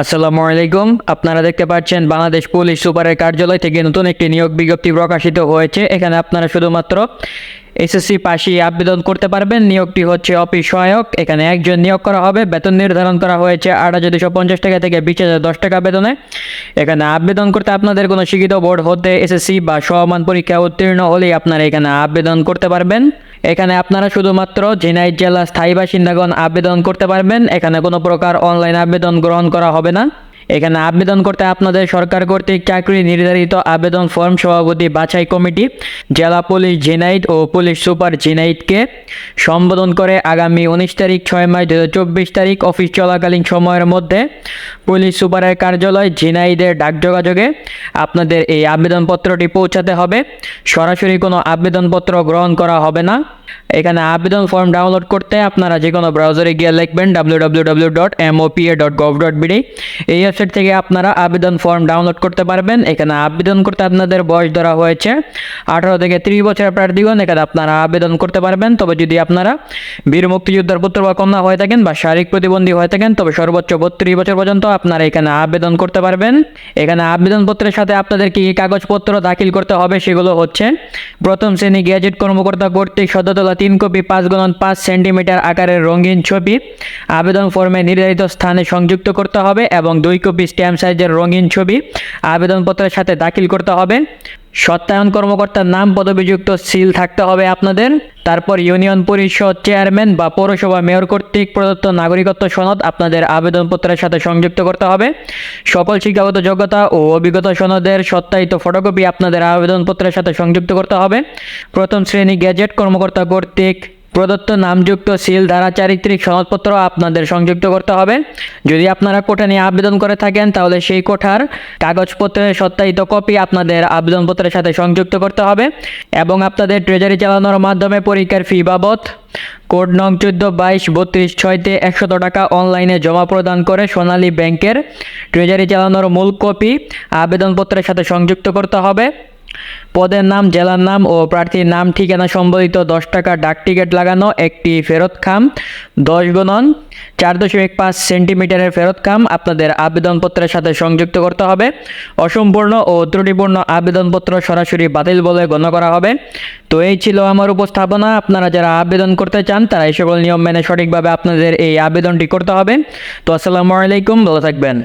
আসসালামু আলাইকুম। আপনারা দেখতে পাচ্ছেন বাংলাদেশ পুলিশ সুপারের কার্যালয় থেকে নতুন একটি নিয়োগ বিজ্ঞপ্তি প্রকাশিত হয়েছে। এখানে আপনারা শুধুমাত্র এসএসসি পাশে আবেদন করতে পারবেন। নিয়োগটি হচ্ছে অফিস সহায়ক। এখানে একজন নিয়োগ করা হবে। বেতন নির্ধারণ করা হয়েছে আট হাজার দুশো পঞ্চাশ টাকা থেকে বিশ হাজার দশ টাকা বেতনে। এখানে আবেদন করতে আপনাদের কোনো শিক্ষিত বোর্ড হতে এসএসসি বা সমান পরীক্ষা উত্তীর্ণ হলেই আপনারা এখানে আবেদন করতে পারবেন। এখানে আপনারা শুধুমাত্র ঝিনাইদ জেলা স্থায়ী বাসিন্দাগণ আবেদন করতে পারবেন। এখানে কোনো প্রকার অনলাইন আবেদন গ্রহণ করা হবে না। এখানে আবেদন করতে আপনাদের সরকার কর্তৃক চাকরি নির্ধারিত আবেদন ফর্ম সভাপতি বাছাই কমিটি, জেলা পুলিশ ঝিনাইদ ও পুলিশ সুপার ঝিনাইদকে সম্বোধন করে আগামী উনিশ তারিখ, ছয় মাস দু তারিখ অফিস চলাকালীন সময়ের মধ্যে পুলিশ সুপারের কার্যালয় ঝিনাইদের ডাক যোগাযোগে আপনাদের এই আবেদনপত্রটি পৌঁছাতে হবে। সরাসরি কোনো আবেদনপত্র গ্রহণ করা হবে না। এখানে আবেদন ফর্ম ডাউনলোড করতে আপনারা যে কোনো ব্রাউজারে গিয়ে লিখবেন W W W dot M O P A dot gov dot B D এই ওয়েবসাইট থেকে আপনারা আবেদন ফর্ম ডাউনলোড করতে পারবেন। এখানে আবেদন করতে আপনাদের বয়স ধরা হয়েছে আঠারো থেকে ত্রিশ বছরের প্রার্থীগণ। এখানে আপনারা আবেদন করতে পারবেন। তবে যদি আপনারা বীর মুক্তিযোদ্ধার পুত্র বা কন্যা হয়ে থাকেন বা শারীরিক প্রতিবন্ধী হয়ে থাকেন, তবে সর্বোচ্চ বত্রিশ বছর পর্যন্ত আপনারা এখানে আবেদন করতে পারবেন। এখানে আবেদনপত্রের সাথে আপনাদের কি কি কাগজপত্র দাখিল করতে হবে সেগুলো হচ্ছে প্রথম শ্রেণি গ্যাজেট কর্মকর্তা কর্তৃক সদ্যতলা তিন কপি পাঁচ গণন পাঁচ সেন্টিমিটার আকারের রঙিন ছবি আবেদন ফর্মে নির্ধারিত স্থানে সংযুক্ত করতে হবে এবং দুই কপি স্ট্যাম্প সাইজের রঙিন ছবি আবেদনপত্রের সাথে দাখিল করতে হবে। সত্যায়ন কর্মকর্তার নাম পদবিযুক্ত সিল থাকতে হবে আপনাদের। তারপর ইউনিয়ন পরিষদ চেয়ারম্যান বা পৌরসভা মেয়র কর্তৃক প্রদত্ত নাগরিকত্ব সনদ আপনাদের আবেদনপত্রের সাথে সংযুক্ত করতে হবে। সকল শিক্ষাগত যোগ্যতা ও অভিজ্ঞতা সনদের সত্যায়িত ফটোকপি আপনাদের আবেদনপত্রের সাথে সংযুক্ত করতে হবে। প্রথম শ্রেণি গ্যাজেট কর্মকর্তা কর্তৃক প্রদত্ত নামযুক্ত সিল দ্বারা চারিত্রিক সনদপত্র আপনাদের সংযুক্ত করতে হবে। যদি আপনারা কোঠা নিয়ে আবেদন করে থাকেন, তাহলে সেই কোঠার কাগজপত্রের সত্যায়িত কপি আপনাদের আবেদনপত্রের সাথে সংযুক্ত করতে হবে এবং আপনাদের ট্রেজারি চালানোর মাধ্যমে পরীক্ষার ফি বাবদ কোড নং চোদ্দ বাইশ বত্রিশ ছয়তে একশত টাকা অনলাইনে জমা প্রদান করে সোনালী ব্যাংকের ট্রেজারি চালানোর মূল কপি আবেদনপত্রের সাথে সংযুক্ত করতে হবে। পদের নাম, জেলার নাম ও প্রার্থীর নাম, ঠিকানা সম্বলিত দশ টাকা ডাক টিকিট লাগানো, একটি ফেরত খাম। দশ গুণন চার দশমিক পাঁচ সেন্টিমিটারের ফেরত খাম। আপনাদের আবেদনপত্রের সাথে সংযুক্ত করতে হবে। অসম্পূর্ণ ও ত্রুটিপূর্ণ আবেদনপত্র সরাসরি বাতিল বলে গণ্য করা হবে। তো এই ছিল আমার উপস্থাপনা। আপনারা যারা আবেদন করতে চান, তারা এই সকল নিয়ম মেনে সঠিকভাবে আপনাদের এই আবেদনটি করতে হবে। তো আসসালামু আলাইকুম, ভালো থাকবেন।